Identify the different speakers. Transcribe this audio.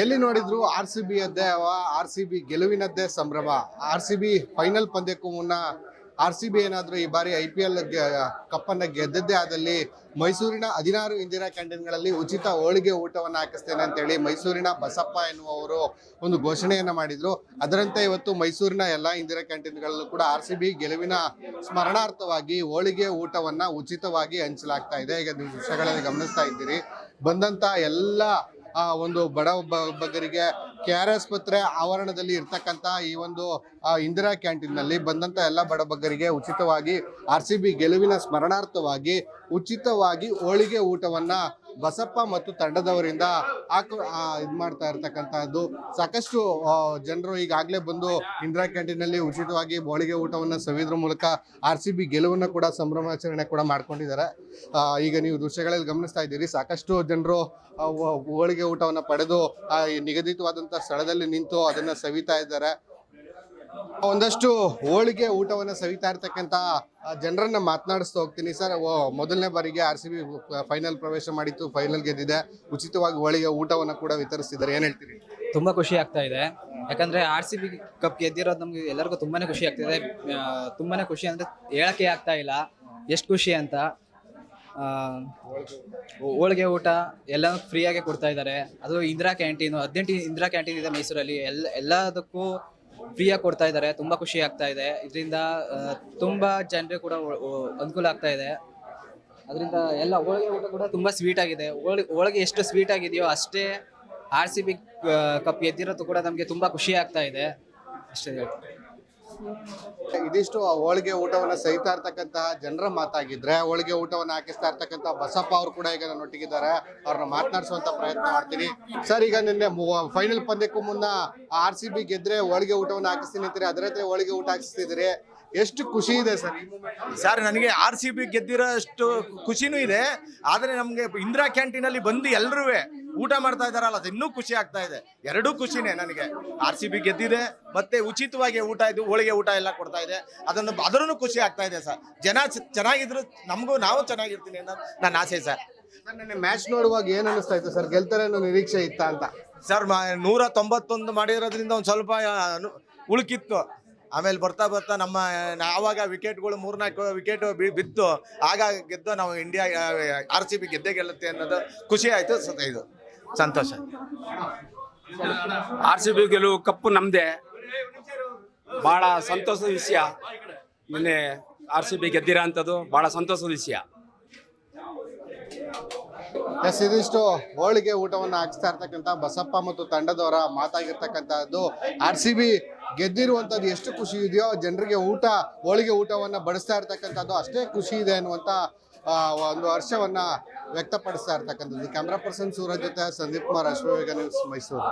Speaker 1: ಎಲ್ಲಿ ನೋಡಿದ್ರು R C B ಅದ್ದೇ ಆರ್ ಸಿ ಬಿ ಗೆಲುವಿನದ್ದೇ ಸಂಭ್ರಮ. ಆರ್ ಸಿ ಬಿ ಫೈನಲ್ ಪಂದ್ಯಕ್ಕೂ ಮುನ್ನ ಆರ್ ಸಿ ಬಿ ಏನಾದರೂ ಈ ಬಾರಿ ಐ ಪಿ ಎಲ್ ಕಪ್ಪನ್ನು ಗೆದ್ದದ್ದೇ ಆದಲ್ಲಿ ಮೈಸೂರಿನ ಹದಿನಾರು ಇಂದಿರಾ ಕ್ಯಾಂಟೀನ್ಗಳಲ್ಲಿ ಉಚಿತ ಹೋಳಿಗೆ ಊಟವನ್ನು ಹಾಕಿಸ್ತೇನೆ ಅಂತೇಳಿ ಮೈಸೂರಿನ ಬಸಪ್ಪ ಎನ್ನುವವರು ಒಂದು ಘೋಷಣೆಯನ್ನು ಮಾಡಿದ್ರು. ಅದರಂತೆ ಇವತ್ತು ಮೈಸೂರಿನ ಎಲ್ಲ ಇಂದಿರಾ ಕ್ಯಾಂಟೀನ್ಗಳಲ್ಲೂ ಕೂಡ ಆರ್ ಸಿ ಬಿ ಗೆಲುವಿನ ಸ್ಮರಣಾರ್ಥವಾಗಿ ಹೋಳಿಗೆ ಊಟವನ್ನು ಉಚಿತವಾಗಿ ಹಂಚಲಾಗ್ತಾ ಇದೆ. ಈಗ ನೀವು ದೃಶ್ಯಗಳಲ್ಲಿ ಗಮನಿಸ್ತಾ ಇದ್ದೀರಿ. ಬಂದಂತ ಎಲ್ಲ ಒಂದು ಬಡ ಬಗ್ಗರಿಗೆ ಕೆ ಆರ್ ಆಸ್ಪತ್ರೆ ಆವರಣದಲ್ಲಿ ಇರ್ತಕ್ಕಂಥ ಈ ಒಂದು ಆ, ಇಂದಿರಾ ಕ್ಯಾಂಟೀನ್ನಲ್ಲಿ ಬಂದಂತ ಎಲ್ಲ ಬಡ ಬಗ್ಗರಿಗೆ ಉಚಿತವಾಗಿ ಆರ್ ಸಿ ಬಿ ಗೆಲುವಿನ ಸ್ಮರಣಾರ್ಥವಾಗಿ ಉಚಿತವಾಗಿ ಹೋಳಿಗೆ ಊಟವನ್ನ ಬಸಪ್ಪ ಮತ್ತು ತಂಡದವರಿಂದ ಹಾಕು ಇದು ಮಾಡ್ತಾ ಇರ್ತಕ್ಕಂಥದ್ದು. ಸಾಕಷ್ಟು ಜನರು ಈಗಾಗಲೇ ಬಂದು ಇಂದಿರಾ ಕ್ಯಾಂಟೀನಲ್ಲಿ ಉಚಿತವಾಗಿ ಹೋಳಿಗೆ ಊಟವನ್ನು ಸವಿದ್ರ ಮೂಲಕ ಆರ್ ಸಿ ಬಿ ಗೆಲುವನ್ನು ಕೂಡ ಸಂಭ್ರಮಾಚರಣೆ ಕೂಡ ಮಾಡ್ಕೊಂಡಿದ್ದಾರೆ. ಈಗ ನೀವು ದೃಶ್ಯಗಳಲ್ಲಿ ಗಮನಿಸ್ತಾ ಇದ್ದೀರಿ. ಸಾಕಷ್ಟು ಜನರು ಹೋಳಿಗೆ ಊಟವನ್ನು ಪಡೆದು ನಿಗದಿತವಾದಂಥ ಸ್ಥಳದಲ್ಲಿ ನಿಂತು ಅದನ್ನ ಸವಿತಾ ಇದ್ದಾರೆ. ಒಂದಷ್ಟು ಹೋಳಿಗೆ ಊಟವನ್ನು ಸವಿತಾ ಇರ್ತಕ್ಕಂಥ ಜನರನ್ನ ಮಾತನಾಡಿಸ್ತಾ ಹೋಗ್ತೀನಿ ಸರ್. ಮೊದಲನೇ ಬಾರಿಗೆ ಆರ್ ಸಿ ಬಿ ಫೈನಲ್ ಪ್ರವೇಶ ಮಾಡಿತ್ತು ಫೈನಲ್ ಗೆದ್ದಿದೆ. ಉಚಿತವಾಗಿ ಹೋಳಿಗೆ ಊಟವನ್ನು ಕೂಡ ವಿತರಿಸಿದ್ದಾರೆ ಏನು ಹೇಳ್ತೀರಿ?
Speaker 2: ತುಂಬಾ ಖುಷಿ ಆಗ್ತಾ ಇದೆ. ಯಾಕಂದ್ರೆ ಆರ್ ಸಿ ಬಿ ಕಪ್ ಗೆದ್ದಿರೋದು ನಮ್ಗೆ ಎಲ್ಲರಿಗೂ ತುಂಬಾನೇ ಖುಷಿ ಆಗ್ತಿದೆ. ತುಂಬಾನೇ ಖುಷಿ ಅಂದ್ರೆ ಹೇಳಕ್ಕೆ ಆಗ್ತಾ ಇಲ್ಲ. ಎಷ್ಟು ಖುಷಿ ಅಂತ. ಹೋಳಿಗೆ ಊಟ ಎಲ್ಲ ಫ್ರೀಯಾಗಿ ಕೊಡ್ತಾ ಇದ್ದಾರೆ. ಅದು ಇಂದಿರಾ ಕ್ಯಾಂಟೀನು ಹದಿನೆಂಟು ಇಂದಿರಾ ಕ್ಯಾಂಟೀನ್ ಇದೆ ಮೈಸೂರಲ್ಲಿ. ಎಲ್ಲ, ಎಲ್ಲದಕ್ಕೂ ಫ್ರೀಯಾಗಿ ಕೊಡ್ತಾ ಇದ್ದಾರೆ ತುಂಬಾ ಖುಷಿ ಆಗ್ತಾ ಇದೆ. ಇದರಿಂದ ತುಂಬಾ ಜನರಿಗೆ ಕೂಡ ಅನುಕೂಲ ಆಗ್ತಾ ಇದೆ. ಅದರಿಂದ ಎಲ್ಲ ಹೋಳಿಗೆ ಊಟ ಕೂಡ ತುಂಬಾ ಸ್ವೀಟ್ ಆಗಿದೆ. ಹೋಳಿಗೆ ಎಷ್ಟು ಸ್ವೀಟ್ ಆಗಿದೆಯೋ ಅಷ್ಟೇ ಆರ್ ಸಿ ಬಿ ಕಪ್ ಎದ್ದಿರೋದು ಕೂಡ ನಮಗೆ ತುಂಬಾ ಖುಷಿ ಆಗ್ತಾ ಇದೆ. ಅಷ್ಟೇ
Speaker 1: ಇದಿಷ್ಟು ಹೋಳಿಗೆ ಊಟವನ್ನ ಸಹಿತಾ ಇರ್ತಕ್ಕಂತಹ ಜನರ ಮಾತಾಗಿದ್ರೆ, ಹೋಳಿಗೆ ಊಟವನ್ನ ಹಾಕಿಸ್ತಾ ಇರ್ತಕ್ಕಂತಹ ಬಸಪ್ಪ ಅವರು ಕೂಡ ಈಗ ನನ್ನೊಟ್ಟಿಗಿದ್ದಾರೆ ಅವ್ರನ್ನ ಮಾತನಾಡಿಸುವಂತ ಪ್ರಯತ್ನ ಮಾಡ್ತೀನಿ. ಸರ್, ಈಗ ನಿನ್ನೆ ಫೈನಲ್ ಪಂದ್ಯಕ್ಕೂ ಮುನ್ನ ಆರ್ ಸಿ ಬಿ ಗೆದ್ರೆ ಹೋಳಿಗೆ ಊಟವನ್ನ ಹಾಕಿಸ್ತೀನಿ ಅಂತೀರಿ ಅದರಂತೆ ಹೋಳಿಗೆ ಊಟ ಹಾಕಿಸ್ತಿದ್ದೀರಿ. ಎಷ್ಟು ಖುಷಿ ಇದೆ ಸರ್?
Speaker 3: ಸರ್ ನನಗೆ ಆರ್ ಸಿ ಬಿ ಗೆದ್ದಿರೋಷ್ಟು ಖುಷಿನೂ ಇದೆ. ಆದರೆ ನಮಗೆ ಇಂದಿರಾ ಕ್ಯಾಂಟೀನಲ್ಲಿ ಬಂದು ಎಲ್ಲರೂ ಊಟ ಮಾಡ್ತಾ ಇದಾರಲ್ಲ ಅದು ಇನ್ನೂ ಖುಷಿ ಆಗ್ತಾ ಇದೆ. ಎರಡೂ ಖುಷಿನೇ ನನಗೆ. ಆರ್ ಸಿ ಬಿ ಗೆದ್ದಿದೆ ಮತ್ತೆ ಉಚಿತವಾಗಿ ಊಟ ಇದು ಹೋಳಿಗೆ ಊಟ ಎಲ್ಲ ಕೊಡ್ತಾ ಇದೆ. ಅದನ್ನು ಅದರಲ್ಲೂ ಖುಷಿ ಆಗ್ತಾ ಇದೆ ಸರ್. ಜನ ಚೆನ್ನಾಗಿದ್ರು ನಮಗೂ ನಾವು ಚೆನ್ನಾಗಿರ್ತೀನಿ ಅನ್ನೋದು ನನ್ನ ಆಸೆ ಸರ್.
Speaker 1: ನನ್ನ ಮ್ಯಾಚ್ ನೋಡುವಾಗ ಏನ್ ಅನಿಸ್ತಾ ಇತ್ತು ಸರ್? ಗೆಲ್ತಾರೆ ಅನ್ನೋ ನಿರೀಕ್ಷೆ ಇತ್ತ ಅಂತ?
Speaker 3: ಸರ್ ನೂರ ತೊಂಬತ್ತೊಂದು ಮಾಡಿರೋದ್ರಿಂದ ಒಂದು ಸ್ವಲ್ಪ ಉಳುಕಿತ್ತು. ಆಮೇಲೆ ಬರ್ತಾ ಬರ್ತಾ ನಮ್ಮ ಆವಾಗ ವಿಕೆಟ್ಗಳು ಮೂರ್ನಾಲ್ಕು ವಿಕೆಟ್ ಬಿತ್ತು. ಆಗ ಗೆದ್ದು ನಾವು ಇಂಡಿಯಾ ಆರ್ ಸಿ ಬಿ ಗೆದ್ದೇ ಗೆಲ್ಲುತ್ತೆ ಅನ್ನೋದು ಖುಷಿ ಆಯಿತು ಸತ ಇದು ಸಂತೋಷ.
Speaker 4: ಆರ್ ಸಿ ಬಿ ಗೆಲುವು ಕಪ್ಪು ನಮ್ದೆ. ಬಹಳ ಸಂತೋಷದ ವಿಷಯ. ನಿನ್ನೆ ಆರ್ ಸಿ ಬಿ ಗೆದ್ದಿರೋ ಅಂಥದ್ದು ಬಹಳ ಸಂತೋಷದ ವಿಷಯ.
Speaker 1: ಎಸ್ ಇದಿಷ್ಟು ಹೋಳಿಗೆ ಊಟವನ್ನು ಹಾಕಿಸ್ತಾ ಇರ್ತಕ್ಕಂಥ ಬಸಪ್ಪ ಮತ್ತು ತಂಡದವರ ಮಾತಾಗಿರ್ತಕ್ಕಂಥದ್ದು ಆರ್ ಸಿ ಬಿ ಗೆದ್ದಿರುವಂಥದ್ದು ಎಷ್ಟು ಖುಷಿ ಇದೆಯೋ, ಜನರಿಗೆ ಊಟ, ಹೋಳಿಗೆ ಊಟವನ್ನು ಬಡಿಸ್ತಾ ಇರ್ತಕ್ಕಂಥದ್ದು ಅಷ್ಟೇ ಖುಷಿ ಇದೆ ಅನ್ನುವಂಥ ಒಂದು ಹರ್ಷವನ್ನು ವ್ಯಕ್ತಪಡಿಸ್ತಾ ಇರ್ತಕ್ಕಂಥದ್ದು. ಕ್ಯಾಮ್ರಾ ಪರ್ಸನ್ ಸೂರಜ್ ಜೊತೆ ಸಂದೀಪ್ ಕುಮಾರ್ ಅಶ್ವವೇಗ ನ್ಯೂಸ್ ಮೈಸೂರು.